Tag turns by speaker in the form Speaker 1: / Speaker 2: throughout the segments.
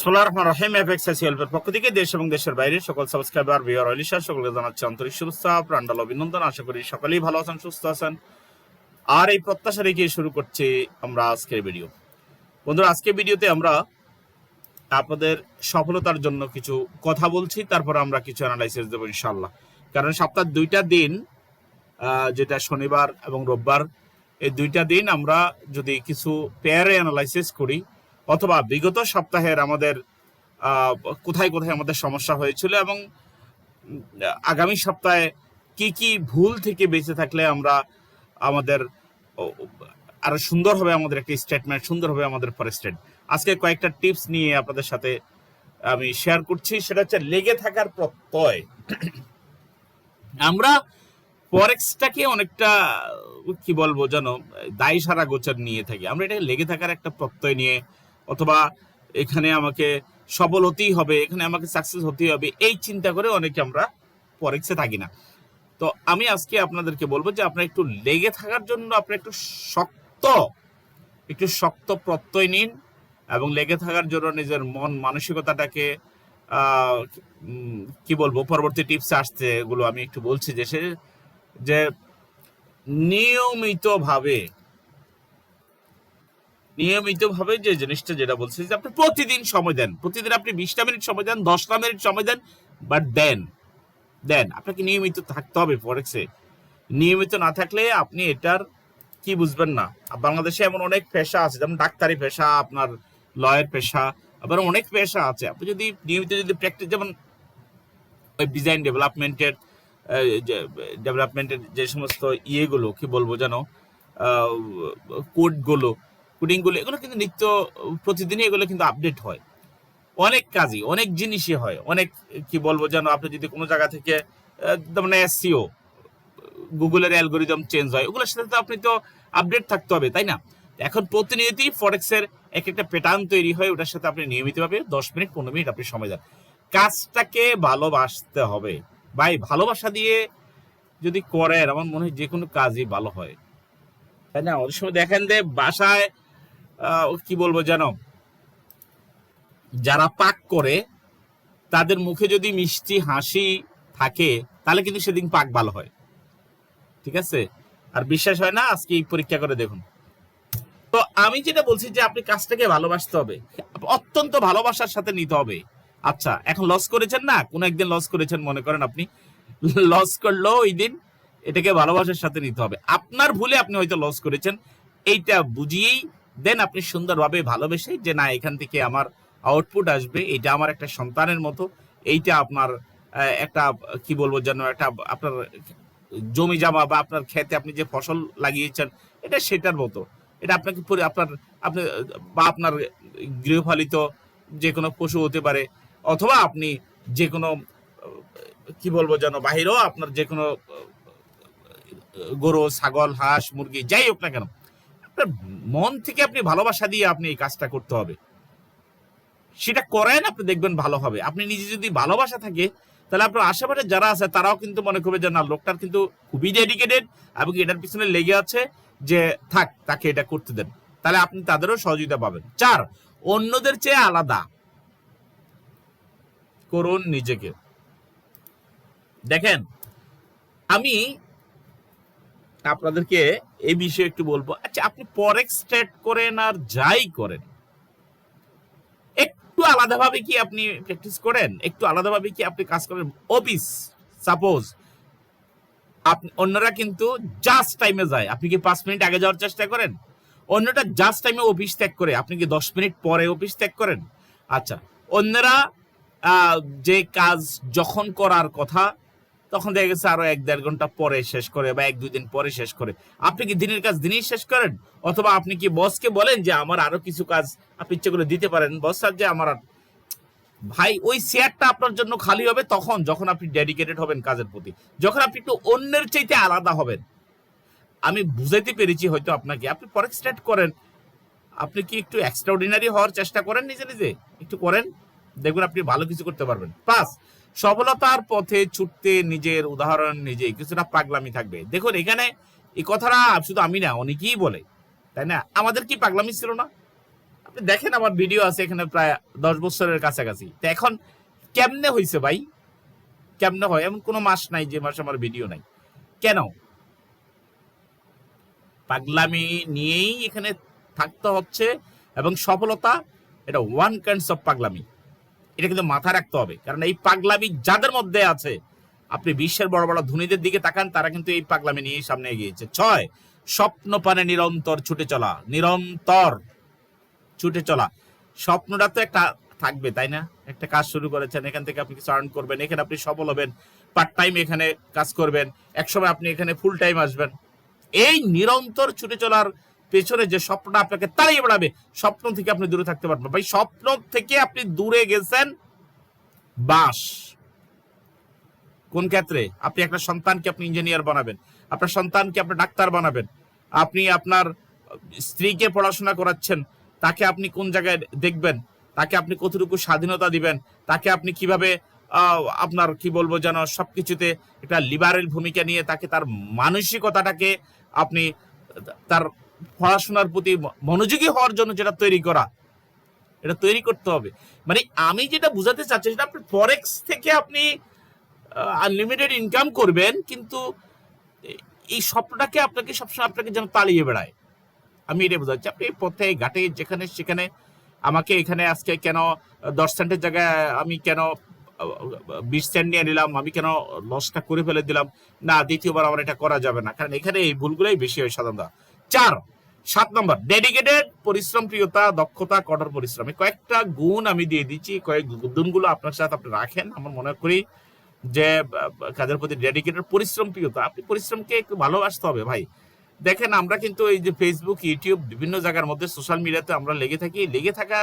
Speaker 1: Solar Rahman রহিম FX এর পক্ষ থেকে দেশ এবং দেশের বাইরে সকল সাবস্ক্রাইবার বিয়ার অলিশা সকলকে জানাচ্ছি আন্তরিক শুভেচ্ছা প্রাণ্ডাল অভিনন্দন। আশা করি সকলেই ভালো আছেন, সুস্থ আছেন। আর এই প্রত্যাশা রেখে শুরু করছি আমরা আজকের ভিডিও বন্ধুরা, আজকের ভিডিওতে আমরা আপনাদের সফলতার জন্য কিছু কথা বলছি, তারপর আমরা কিছু অ্যানালাইসিস দেবো ইনশাল্লাহ কারণ সপ্তাহ দুইটা দিন যেটা শনিবার এবং রোববার, এই দুইটা দিন আমরা যদি কিছু পেয়ারে অ্যানালাইসিস করি অথবা বিগত সপ্তাহের আমাদের কোথায় কোথায় আমাদের সমস্যা হয়েছিল এবং আগামী সপ্তাহে কি কি ভুল থেকে বেঁচে থাকলে আমরা আমাদের আরও সুন্দর হবে আমাদের একটি স্টেটমেন্ট সুন্দর হবে আমাদের ফরেস্টেড আজকে কয়েকটা টিপস নিয়ে আপনাদের সাথে আমি শেয়ার করছি। সেটা হচ্ছে লেগে থাকার প্রত্যয়। আমরা ফরেক্সটাকে অনেকটা, কি বলব যেন, দায় সারা গোচর নিয়ে থাকি। আমরা এটা লেগে থাকার একটা প্রত্যয় নিয়ে অথবা এখানে আমাকে সফল হতেই হবে, এখানে আমাকে সাকসেস হতেই হবে, এই চিন্তা করে অনেকে আমরা ফরেক্সে থাকি না তো আমি আজকে আপনাদেরকে বলব যে আপনার একটু লেগে থাকার জন্য আপনি একটু শক্ত একটু শক্ত প্রত্যয় নিন এবং লেগে থাকার জন্য নিজের মন মানসিকতাটাকে কি বলব, পরবর্তী টিপস আসছে, এগুলো আমি একটু বলছি যে সে, যে নিয়মিতভাবে নিয়মিতভাবে যে জিনিসটা যেটা বলছি, যে আপনি প্রতিদিন সময় দেন। প্রতিদিন আপনি বিশটা মিনিট সময় দেন, দশটা মিনিট সময় দেন বাট দেন। দেন। আপনাকে নিয়মিত থাকতে হবে ফরেক্সে নিয়মিত না থাকলে আপনি এটার কি বুঝবেন না। বাংলাদেশে এমন অনেক পেশা আছে, যেমন ডাক্তারি পেশা, আপনার লয়ের পেশা, আবার অনেক পেশা আছে। আপনি যদি নিয়মিত যদি প্র্যাকটিস যেমন ডিজাইন ডেভেলপমেন্টের ডেভেলপমেন্টের যে সমস্ত ইয়েগুলো, কি বলব যেন কোডগুলো কোডিংগুলো এগুলো কিন্তু নিত্য, প্রতিদিনই এগুলো কিন্তু আপডেট হয়। অনেক কাজই, অনেক জিনিসই হয়। অনেক, কি বলব যেন, আপনি যদি কোনো জায়গা থেকে মানে এসিও গুগলের অ্যালগোরিদম চেঞ্জ হয়, ওগুলোর সাথে তো আপনি তো আপডেট থাকতে হবে, তাই না? এখন প্রতিনিয়তই ফরেক্সের এক একটা প্যাটার্ন তৈরি হয়, ওটার সাথে আপনি নিয়মিতভাবে দশ মিনিট, পনেরো মিনিট আপনি সময় দেন। কাজটাকে ভালোবাসতে হবে। ভাই ভালোবাসা দিয়ে যদি করেন, আমার মনে হয় যে কোনো কাজই ভালো হয়। তাই না? অনেক সময় দেখেন যে বাসায় কি বলব যেন? যারা পাক করে, তাদের মুখে যদি মিষ্টি হাসি থাকে, তাহলে কিন্তু সেদিন পাক ভালো হয়। ঠিক আছে? আর বিশ্বাস হয় না? আজকে এই পরীক্ষা করে দেখুন। তো আমি যেটা বলছি যে আপনি কাজটাকে ভালোবাসতে হবে। অত্যন্ত ভালোবাসার সাথে নিতে হবে। আচ্ছা এখন লস করেছেন না? কোন একদিন লস করেছেন মনে করেন আপনি? লস করল ওই দিন, এটাকে ভালোবাসার সাথে নিতে হবে। আপনার ভুলে আপনি হয়তো লস করেছেন। এইটা বুঝিয়েই দেন আপনি সুন্দরভাবে ভালোবেসে যে না, এখান থেকে আমার আউটপুট আসবে, এটা আমার একটা সন্তানের মতো, এইটা আপনার একটা, কি বলব যেন, একটা আপনার জমি জামা বা আপনার খেতে আপনি যে ফসল লাগিয়েছেন, এটা সেটার মতো। এটা আপনাকে আপনার, আপনি, বা আপনার গৃহপালিত যে কোনো পশু হতে পারে, অথবা আপনি যে কোনো, কি বলব যেন, বাহিরেও আপনার যে কোনো, গরু, ছাগল, হাঁস, মুরগি, যাই হোক না কেন মন থেকে আপনি ভালোবাসা দিয়ে আপনি এই কাজটা করতে হবে। সেটা করেন, আপনি দেখবেন ভালো হবে। আপনি নিজে যদি ভালোবাসা থাকে, তাহলে আপনার আশেপাশে যারা আছে, তারাও কিন্তু মনে করবে যে, না, লোকটার কিন্তু খুবই ডেডিকেটেড এবং এটার পিছনে লেগে আছে যে, থাক, তাকে এটা করতে দেন। তাহলে আপনি তাদেরও সহযোগিতা পাবেন। চার, অন্যদের চেয়ে আলাদা। করুন নিজেকে। দেখেন, আমি আপনাদেরকে এই বিষয়ে একটু বলব। আচ্ছা আপনি পরেক্স ট্রেড করেন আর যাই করেন, একটু আলাদাভাবে কি আপনি প্র্যাকটিস করেন? একটু আলাদাভাবে কি আপনি কাজ করেন? অফিস সাপোজ আপনি, অন্যরা কিন্তু জাস্ট টাইমে যায়। আপনি কি পাঁচ মিনিট আগে যাওয়ার চেষ্টা করেন? অন্যটা জাস্ট টাইমে অফিস ত্যাগ করে। আপনি কি দশ মিনিট পরে অফিস ত্যাগ করেন? আচ্ছা অন্যরা যে কাজ যখন করার কথা তখন দেখা গেছে আরও এক দেড় ঘণ্টা পরে শেষ করে বা এক দুই দিন পরে শেষ করে। আপনি কি দিনের কাজ দিনেই শেষ করেন? অথবা আপনি কি বসকে বলেন যে, আমার আরও কিছু কাজ আপনি ইচ্ছে করে দিতে পারেন বস স্যার যে, আমার ভাই, ওই শেয়ারটা আপনার জন্য খালি হবে তখন, যখন আপনি ডেডিকেটেড হবেন কাজের প্রতি। যখন আপনি একটু অন্যের চাইতে আলাদা হবেন। আমি বুঝাইতে পেরেছি হয়তো আপনাকে। আপনি ফরেক্স ট্রেড করেন। আপনি কি একটু এক্সট্রাঅর্ডিনারি হওয়ার চেষ্টা করেন নিজে নিজে? একটু করেন। দেখবেন আপনি ভালো কিছু করতে পারবেন। পাঁচ সফলতার পথে ছুটতে নিজের উদাহরণ নিজে কিছুটা পাগলামি থাকবে। দেখুন, এখানে এই কথাটা শুধু আমি না, অনেকেই বলে, তাই না? আমাদের কি পাগলামি ছিল না? আপনি দেখেন আমার ভিডিও আছে এখানে প্রায় দশ বছরের কাছাকাছি। তো এখন কেমনে হয়েছে ভাই? কেমনে হয়? এমন কোনো মাস নাই, যে মাসে আমার ভিডিও নাই। কেন? পাগলামি নিয়েই এখানে থাকতে হচ্ছে এবং সফলতা, এটা ওয়ান কাইন্ডস অফ পাগলামি। এটা কিন্তু মাথায় রাখতে হবে। কারণ এই পাগলামি যাদের মধ্যে আছে, আপনি বিশ্বের বড় বড় ধনীদের দিকে তাকান, তারা কিন্তু এই পাগলামি নিয়ে সামনে এগিয়েছে। ছয় স্বপ্ন পানে নিরন্তর ছুটে চলা, নিরন্তর ছুটে চলা। স্বপ্নটা তো একটা থাকবে, তাই না? একটা কাজ শুরু করেছেন, এখান থেকে আপনি কিছু আর্ন করবেন, এখানে আপনি সফল হবেন পার্ট টাইম এখানে কাজ করবেন, একসময় আপনি এখানে ফুল টাইম আসবেন। এই নিরন্তর ছুটে চলার পেছনে যে স্বপ্নটা আপনাকে তাড়িয়ে বেড়াবে, স্বপ্ন থেকে আপনি দূরে থাকতে পারবেন ভাই, স্বপ্ন থেকে আপনি দূরে গেছেন বাস। কোন ক্ষেত্রে? আপনি একটা সন্তানকে আপনি ইঞ্জিনিয়ার বানাবেন, আপনার সন্তানকে আপনি ডাক্তার বানাবেন, আপনি আপনার স্ত্রীকে পড়াশোনা করাচ্ছেন, তাকে আপনি কোন জায়গায় দেখবেন? তাকে আপনি কতটুকু স্বাধীনতা দিবেন? তাকে আপনি কীভাবে আপনার কি বলব যেন সবকিছুতে একটা লিবারেল ভূমিকা নিয়ে তাকে তার মানসিকতাটাকে আপনি, তার পড়াশোনার প্রতি মনোযোগী হওয়ার জন্য যেটা তৈরি করা, এটা তৈরি করতে হবে। মানে আমি যেটা বুঝাতে চাচ্ছি সেটা আপনি ফরেক্স থেকে আপনি আনলিমিটেড ইনকাম করবেন, কিন্তু এই স্বপ্নটাকে আপনাকে সবসময় আপনাকে যেন তাড়িয়ে বেড়ায়। আমি এটা বোঝাচ্ছি। আপনি পথে ঘাটে, যেখানে, সেখানে আমাকে এখানে আজকে কেন দশ সেন্টের জায়গায় আমি কেন বিশ সেন্ট নিয়ে নিলাম, আমি কেন লসটা করে ফেলে দিলাম? না, দ্বিতীয়বার আমার এটা করা যাবে না। কারণ এখানে এই ভুলগুলোই বেশি হয় সাধারণত। চার সাত নম্বর ডেডিকেটেড পরিশ্রম, প্রিয়তা, দক্ষতা, কঠোর পরিশ্রম। কয়েকটা গুণ আমি দিয়ে দিচ্ছি কয়েক গুণগুলো আপনার সাথে আপনি রাখেন। আমার মনে করি যে, কাজের প্রতি ডেডিকেটেড পরিশ্রম, প্রিয়তা, আপনি পরিশ্রমকে একটু ভালোবাসতে হবে ভাই। দেখেন, আমরা কিন্তু এই যে ফেসবুক ইউটিউব বিভিন্ন জায়গার মধ্যে সোশ্যাল মিডিয়াতে আমরা লেগে থাকি। লেগে থাকা,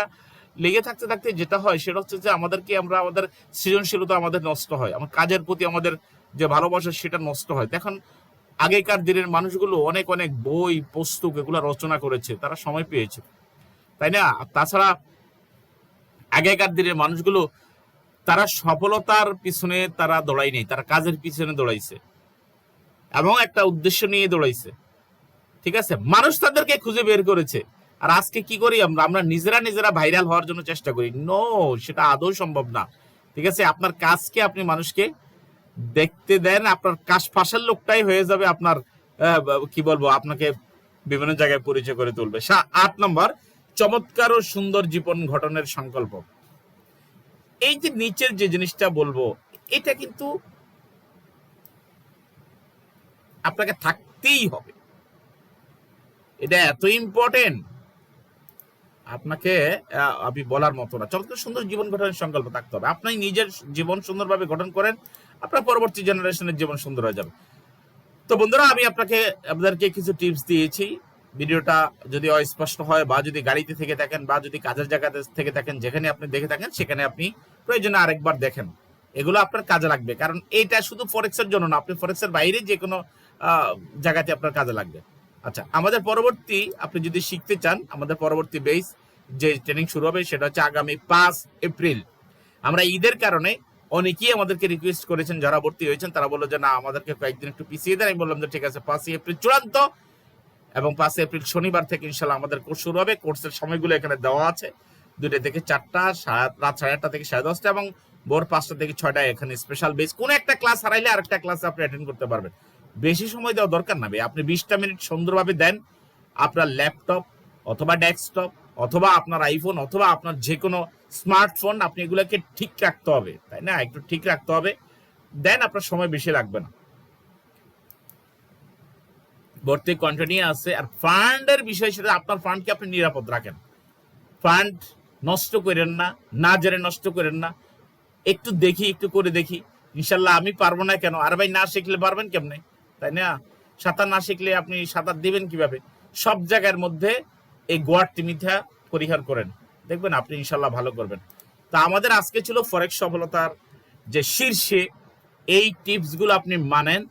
Speaker 1: লেগে থাকতে থাকতে যেটা হয়, সেটা হচ্ছে যে আমাদেরকে আমরা আমাদের সৃজনশীলতা আমাদের নষ্ট হয়। আমার কাজের প্রতি আমাদের যে ভালোবাসা, সেটা নষ্ট হয়। দেখুন আগেকার দিনের মানুষগুলো অনেক অনেক বই, পুস্তক এগুলো রচনা করেছে, তারা সময় পেয়েছে। তাই না? তাছাড়া আগেকার দিনের মানুষগুলো, তারা সফলতার পিছনে তারা দৌড়াই নেই, তারা কাজের পিছনে দৌড়াইছে। এবং একটা উদ্দেশ্য নিয়ে দৌড়াইছে। ঠিক আছে? মানুষ তাদেরকে খুঁজে বের করেছে। আর আজকে কি করি আমরা? আমরা নিজেরা নিজেরা ভাইরাল হওয়ার জন্য চেষ্টা করি। নো সেটা আদৌ সম্ভব না। ঠিক আছে? আপনার কাজকে আপনি মানুষকে দেখতে দেন, আপনার কাজ ফাঁসার লোকটাই হয়ে যাবে আপনার কি বলব, আপনাকে বিভিন্ন জায়গায় পরিচয় করে তুলবে। আট নম্বর, চমৎকার ও সুন্দর জীবন গঠনের সংকল্প। এই যে নিচের যে জিনিসটা বলব, এটা কিন্তু আপনাকে থাকতেই হবে। এটা এত ইম্পর্টেন্ট আপনাকে আমি বলার মতো না। চমৎকার সুন্দর জীবন গঠনের সংকল্প থাকতে হবে। আপনি নিজের জীবন সুন্দরভাবে গঠন করেন আপনার পরবর্তী জেনারেশনের জীবন সুন্দর হয়ে যাবে। তো বন্ধুরা, আমি আপনাকে, আপনাদেরকে কিছু টিপস দিয়েছি। ভিডিওটা যদি অস্পষ্ট হয় বা যদি গাড়িতে থেকে থাকেন বা যদি কাজের জায়গাতে থেকে থাকেন যেখানে আপনি দেখে থাকেন, সেখানে আপনি প্রয়োজনে আরেকবার দেখেন। এগুলো আপনার কাজে লাগবে। কারণ এটা শুধু ফরেক্সের জন্য না, আপনি ফরেক্সের বাইরে যে কোনো জায়গাতে আপনার কাজে লাগবে। আচ্ছা আমাদের পরবর্তী, আপনি যদি শিখতে চান, আমাদের পরবর্তী বেস যে ট্রেনিং শুরু হবে, সেটা হচ্ছে আগামী পাঁচ এপ্রিল। আমরা ঈদের কারণে অনেকেই আমাদেরকে রিকোয়েস্ট করেছেন, যারা ভর্তি হয়েছেন, তারা বলল যে, না, আমাদেরকে কয়েকদিন একটু পিছিয়ে দেন। আমি বললাম যে, ঠিক আছে, পাঁচই এপ্রিল চূড়ান্ত এবং পাঁচই এপ্রিল শনিবার থেকে ইনশাল্লাহ আমাদের কোর্স শুরু হবে। কোর্সের সময়গুলো এখানে দেওয়া আছে। দুটো থেকে চারটা রাত সাড়ে আটটা থেকে সাড়ে দশটা এবং ভোর পাঁচটা থেকে ছয়টা এখানে স্পেশাল বেস কোনো একটা ক্লাস হারাইলে আরেকটা ক্লাস আপনি অ্যাটেন্ড করতে পারবেন। বেশি সময় দেওয়া দরকার না ভাই। আপনি বিশটা মিনিট সুন্দরভাবে দেন। আপনার ল্যাপটপ অথবা ডেস্কটপ অথবা আপনার আইফোন অথবা আপনার যে কোনো স্মার্টফোন আপনি এগুলোকে ঠিক রাখতে হবে, তাই না? একটু ঠিক রাখতে হবে। দেন আপনার সময় বেশি লাগবে না। ভর্তি কন্টিনিউ আছে। আর ফান্ডের বিষয় সেটা আপনার ফান্ডকে আপনি নিরাপদ রাখেন। ফান্ড নষ্ট করেন না না জেনে নষ্ট করেন না। একটু দেখি, একটু করে দেখি। ইনশাল্লাহ আমি পারব না কেন? আর ভাই, না শিখলে পারবেন কেমনে? তাই না? সাঁতার না শিখলে আপনি সাঁতার দিবেন কীভাবে? সব জায়গার মধ্যে এই গোয়ার টিমিথা পরিহার করেন। দেখবেন আপনি ইনশাল্লাহ ভালো করবেন। তা আমাদের আজকে ছিল ফরেক্স সফলতার যে শীর্ষে, এই টিপসগুলো আপনি মানেন,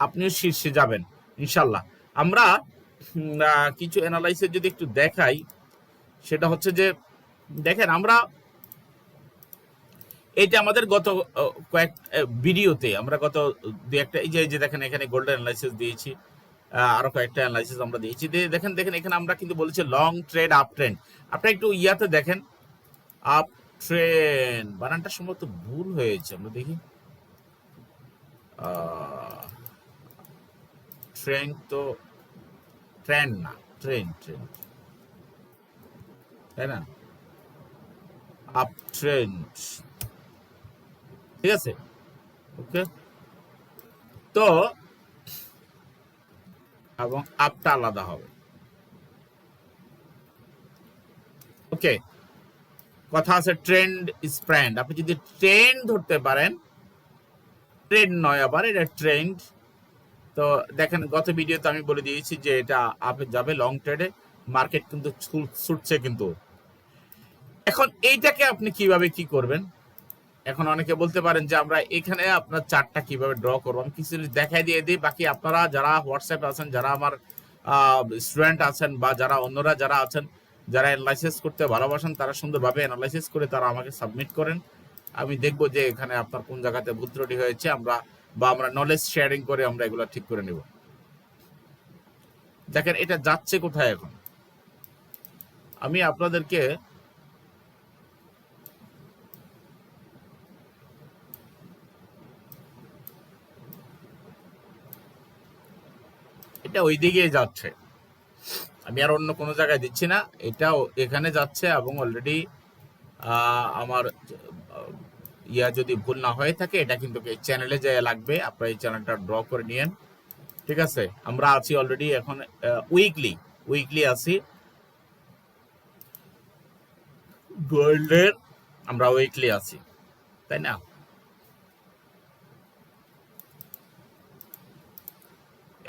Speaker 1: আপনিও শীর্ষে যাবেন, ইনশাল্লাহ। আমরা কিছু অ্যানালাইসিস যদি একটু দেখাই, সেটা হচ্ছে যে, দেখেন আমরা, এটা আমাদের গত কয়েক ভিডিওতে আমরা গত দু একটা এই যে দেখেন এখানে গোল্ডেন অ্যানালাইসিস দিয়েছি। আরও কয়েকটা অ্যানালাইসিস আমরা দিয়েছি দিয়ে দেখেন দেখেন, এখানে আমরা কিন্তু বলেছি লং ট্রেড আপ ট্রেন্ড আপনি একটু ইয়াতে দেখেন। আপ ট্রেন্ড বানানটা সম্ভবত ভুল হয়েছে, আমরা দেখি। ট্রেন তো ট্রেন না ট্রেন ট্রেন তাই না? আপ ট্রেন্ড ঠিক আছে? ওকে তো এবং আপটা আলাদা হবে। ওকে, কথা আছে ট্রেন্ড স্প্র্যান্ড। আপনি যদি ট্রেন্ড ধরতে পারেন, ট্রেন্ড নয় আবার, এটা ট্রেন্ড। তো দেখেন, গত ভিডিওতে আমি বলে দিয়েছি যে এটা আপে যাবে লং ট্রেডে মার্কেট কিন্তু ছুট- ছুটছে কিন্তু। এখন এইটাকে আপনি কীভাবে কি করবেন? এখন অনেকে বলতে পারেন যে আমরা এখানে আপনার চার্টটা কীভাবে ড্র করব? আমি কিছু দেখাই দিয়ে দিই। বাকি আপনারা যারা হোয়াটসঅ্যাপে আছেন, যারা আমার স্টুডেন্ট আছেন বা যারা অন্যরা যারা আছেন, যারা অ্যানালাইসিস করতে ভালোবাসেন, তারা সুন্দরভাবে অ্যানালাইসিস করে তারা আমাকে সাবমিট করেন। আমি দেখব যে এখানে আপনার কোন জায়গাতে ভুল হয়েছে, আমরা বা আমরা নলেজ শেয়ারিং করে আমরা এগুলো ঠিক করে নেব। দেখেন, এটা যাচ্ছে কোথায় এখন? আমি আপনাদেরকে এটা ওই দিকেই যাচ্ছে। আমি আর অন্য কোনো জায়গায় দিচ্ছি না। এটাও এখানে যাচ্ছে এবং অলরেডি আমার, ইয়া যদি ভুল না হয়ে থাকে, এটা কিন্তু এই চ্যানেলে যায় লাগবে। আপনারা এই চ্যানেলটা ড্র করে নিয়েন। ঠিক আছে? আমরা আছি অলরেডি এখন উইকলি উইকলি আছি। গোল্ডের আমরা উইকলি আছি। তাই না?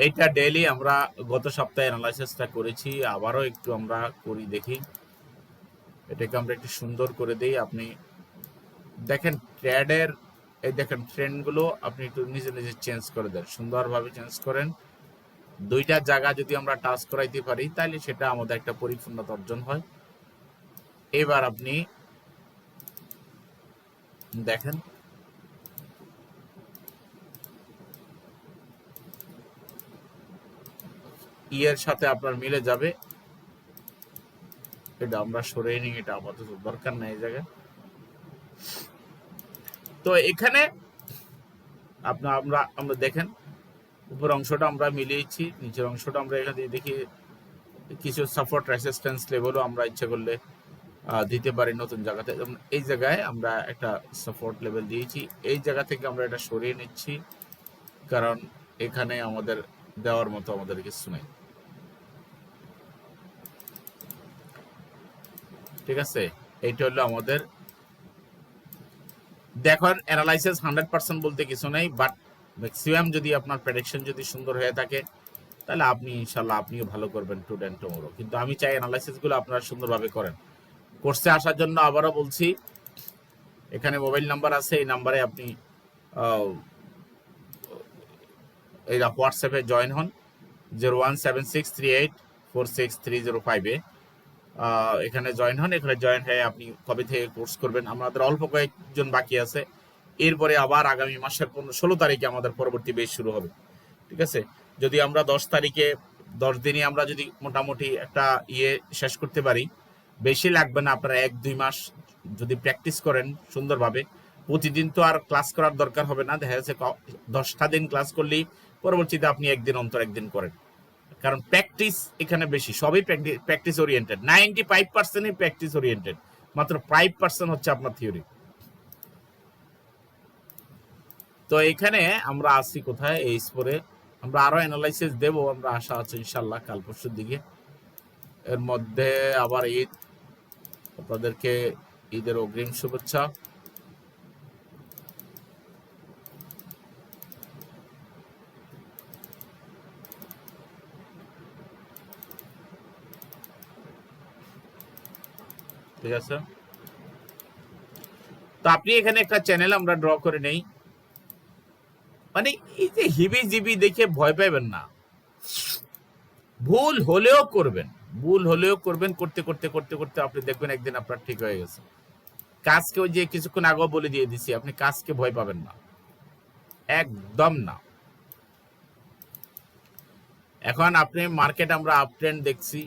Speaker 1: এইটা ডেইলি আমরা গত সপ্তাহে অ্যানালাইসিসটা করেছি, আবারও একটু আমরা করি দেখি। এটাকে আমরা একটু সুন্দর করে দেই, আপনি দেখেন ট্রেডের এই দেখেন ট্রেন্ডগুলো আপনি একটু নিজে নিজে চেঞ্জ করে দেন, সুন্দরভাবে চেঞ্জ করেন। দুইটা জায়গা যদি আমরা টাচ করাইতে পারি তাহলে সেটা আমাদের একটা পরিপূর্ণতা অর্জন হয়। এবার আপনি দেখেন ইয়ের সাথে আপনার মিলে যাবে। এটা আমরা সরিয়ে নিই, এটা আপাতত দরকার নেই এই জায়গায়। তো এখানে আপনার, আমরা আমরা দেখেন উপর অংশটা আমরা মিলিয়েছি, নিচের অংশটা আমরা এখানে দিয়ে দেখি, কিছু সাপোর্ট রেসিস্ট্যান্স লেভেলও আমরা ইচ্ছে করলে দিতে পারি নতুন জায়গাতে। এই জায়গায় আমরা একটা সাপোর্ট লেভেল দিয়েছি। এই জায়গা থেকে আমরা এটা সরিয়ে নিচ্ছি, কারণ এখানে আমাদের দেওয়ার মতো আমাদের কিছু নেই। ঠিক আছে? এইটা হলো আমাদের দেখুন অ্যানালাইসিস হান্ড্রেড পার্সেন্ট বলতে কিছু নেই বাট ম্যাক্সিমাম যদি আপনার প্রেডিকশন যদি সুন্দর হয়ে থাকে, তাহলে আপনি ইনশাল্লাহ আপনিও ভালো করবেন টু ডেন টুমোরো কিন্তু আমি চাই অ্যানালাইসিসগুলো আপনারা সুন্দরভাবে করেন। কোর্সে আসার জন্য আবারও বলছি, এখানে মোবাইল নাম্বার আছে, এই নাম্বারে আপনি এই হোয়াটসঅ্যাপে জয়েন হন zero one seven six three eight four six three zero ফাইভে এখানে জয়েন হন, এখানে জয়েন হয়ে আপনি কবে থেকে কোর্স করবেন, আমাদের অল্প কয়েকজন বাকি আছে। এরপরে আবার আগামী মাসের পনেরো, ষোলো তারিখে আমাদের পরবর্তী বেশ শুরু হবে, ঠিক আছে? যদি আমরা দশ তারিখে, দশ দিনে আমরা যদি মোটামুটি একটা ইয়ে শেষ করতে পারি, বেশি লাগবে না আপনারা এক, দুই মাস যদি প্র্যাকটিস করেন সুন্দরভাবে। প্রতিদিন তো আর ক্লাস করার দরকার হবে না, দেখা যাচ্ছে দশটা দিন ক্লাস করলেই পরবর্তীতে আপনি একদিন অন্তর একদিন করেন। কারণ প্র্যাকটিস এখানে বেশি, সবই প্র্যাকটিস ওরিয়েন্টেড নাইনটি ফাইভ পার্সেন্টই প্র্যাকটিস ওরিয়েন্টেড মাত্র ফাইভ পার্সেন্ট হচ্ছে আপনার থিওরি তো এখানে আমরা আসি কোথায়? এই স্পোরে আমরা আরও অ্যানালাইসিস দেব, আমরা আশা আছে ইনশাল্লাহ কাল পরশুর দিকে। এর মধ্যে আবার ঈদ। আপনাদেরকে ঈদের অগ্রিম শুভেচ্ছা। ঠিক আছে? তো আপনি এখানে একটা চ্যানেল আমরা ড্র করে নেই। মানে এই যে হিবি জিবি দেখে ভয় পাইবেন না। ভুল হলেও করবেন। ভুল হলেও করবেন, করতে করতে করতে করতে আপনি দেখবেন একদিন আপনার ঠিক হয়ে গেছে। কাজকে ওই যে কিছুক্ষণ আগেও বলে দিয়ে দিছি, আপনি কাজকে ভয় পাবেন না। একদম না। এখন আপনি মার্কেট আমরা আপ ট্রেন্ড দেখছি।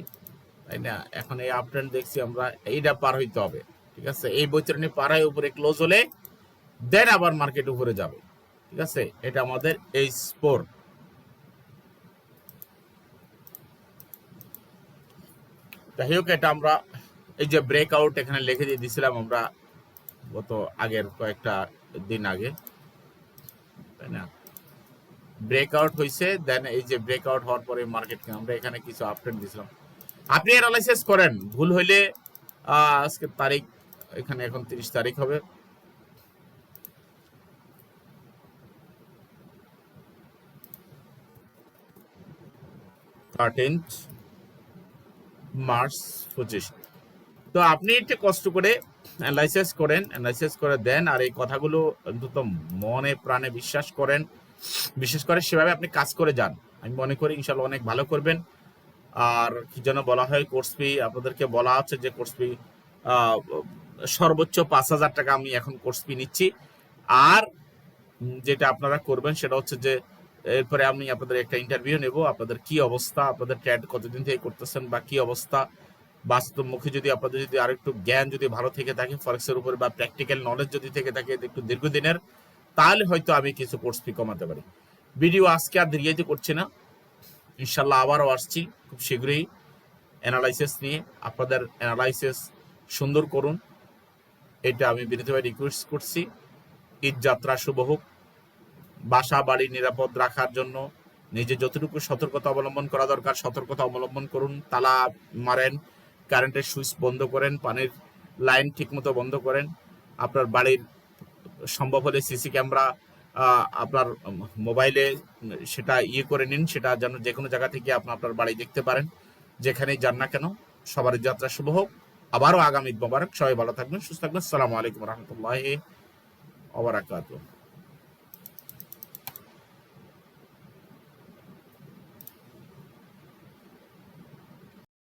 Speaker 1: তাই না? এখন এই আপ ট্রেন্ড দেখছি আমরা, এইটা পার হইতে হবে, ঠিক আছে? এই বৈতরণী পাড়ায় উপরে ক্লোজ হলে দেন আবার মার্কেট উপরে যাবে, ঠিক আছে? এটা আমাদের এই স্পোর যাই হোক, এটা আমরা এই যে ব্রেকআউট এখানে লিখে দিয়ে দিছিলাম আমরা গত আগের কয়েকটা দিন আগে, তাই না? ব্রেকআউট হয়েছে দেন এই যে ব্রেকআউট হওয়ার পরে মার্কেট আমরা এখানে কিছু আপডেট দিছিলাম। আপনি অ্যানালাইসিস করেন। ভুল হইলে আজকে তারিখ, এখানে এখন তিরিশ তারিখ হবে। মার্চ পঁচিশ। তো আপনি একটু কষ্ট করে অ্যানালাইসিস করেন অ্যানালাইসিস করে দেন, আর এই কথাগুলো অন্তত মনে প্রাণে বিশ্বাস করেন। বিশেষ করে সেভাবে আপনি কাজ করে যান। আমি মনে করি ইনশাল্লাহ অনেক ভালো করবেন। আর কি যেন বলা হয় কোর্স ফি আপনাদেরকে বলা হচ্ছে যে কোর্স ফি সর্বোচ্চ পাঁচ হাজার টাকা আমি এখন কোর্স ফি নিচ্ছি। আর যেটা আপনারা করবেন সেটা হচ্ছে যে, এরপরে আমি আপনাদের একটা ইন্টারভিউ নেব, আপনাদের কি অবস্থা, আপনাদের ট্যাড কতদিন থেকে করতেছেন বা কি অবস্থা। বাস্তব মুখে যদি আপনাদের যদি আরেকটু জ্ঞান যদি ভালো থেকে থাকে ফরেক্সের উপরে বা প্র্যাকটিক্যাল নলেজ যদি থেকে থাকে একটু দীর্ঘদিনের, তাহলে হয়তো আমি কিছু কোর্স ফি কমাতে পারি। ভিডিও আজকে আর দীর্ঘায়িত করছি না। ইনশাল্লাহ আবারও আসছি খুব শীঘ্রই অ্যানালাইসিস নিয়ে। আপনাদের অ্যানালাইসিস সুন্দর করুন। এটা আমি বিনীতভাবে রিকোয়েস্ট করছি। ঈদ যাত্রা শুভ হোক। বাসা বাড়ি নিরাপদ রাখার জন্য নিজে যতটুকু সতর্কতা অবলম্বন করা দরকার, সতর্কতা অবলম্বন করুন। তালা মারেন, কারেন্টের সুইচ বন্ধ করেন, পানির লাইন ঠিকমতো বন্ধ করেন। আপনার বাড়ির সম্ভব হলে সিসি ক্যামেরা আপনার মোবাইলে সেটা ইয়ে করে নিন, সেটা যেন যে কোনো জায়গা থেকে আপনি আপনার বাড়ি দেখতে পারেন, যেখানেই যান না কেন, সবার যাত্রা শুভ হোক। আবারও আগামী মোবারক। সবাই ভালো থাকবেন, সুস্থ থাকবেন। সালামু আলাইকুম রহমতুল্লাহ ওবরাকাতুহ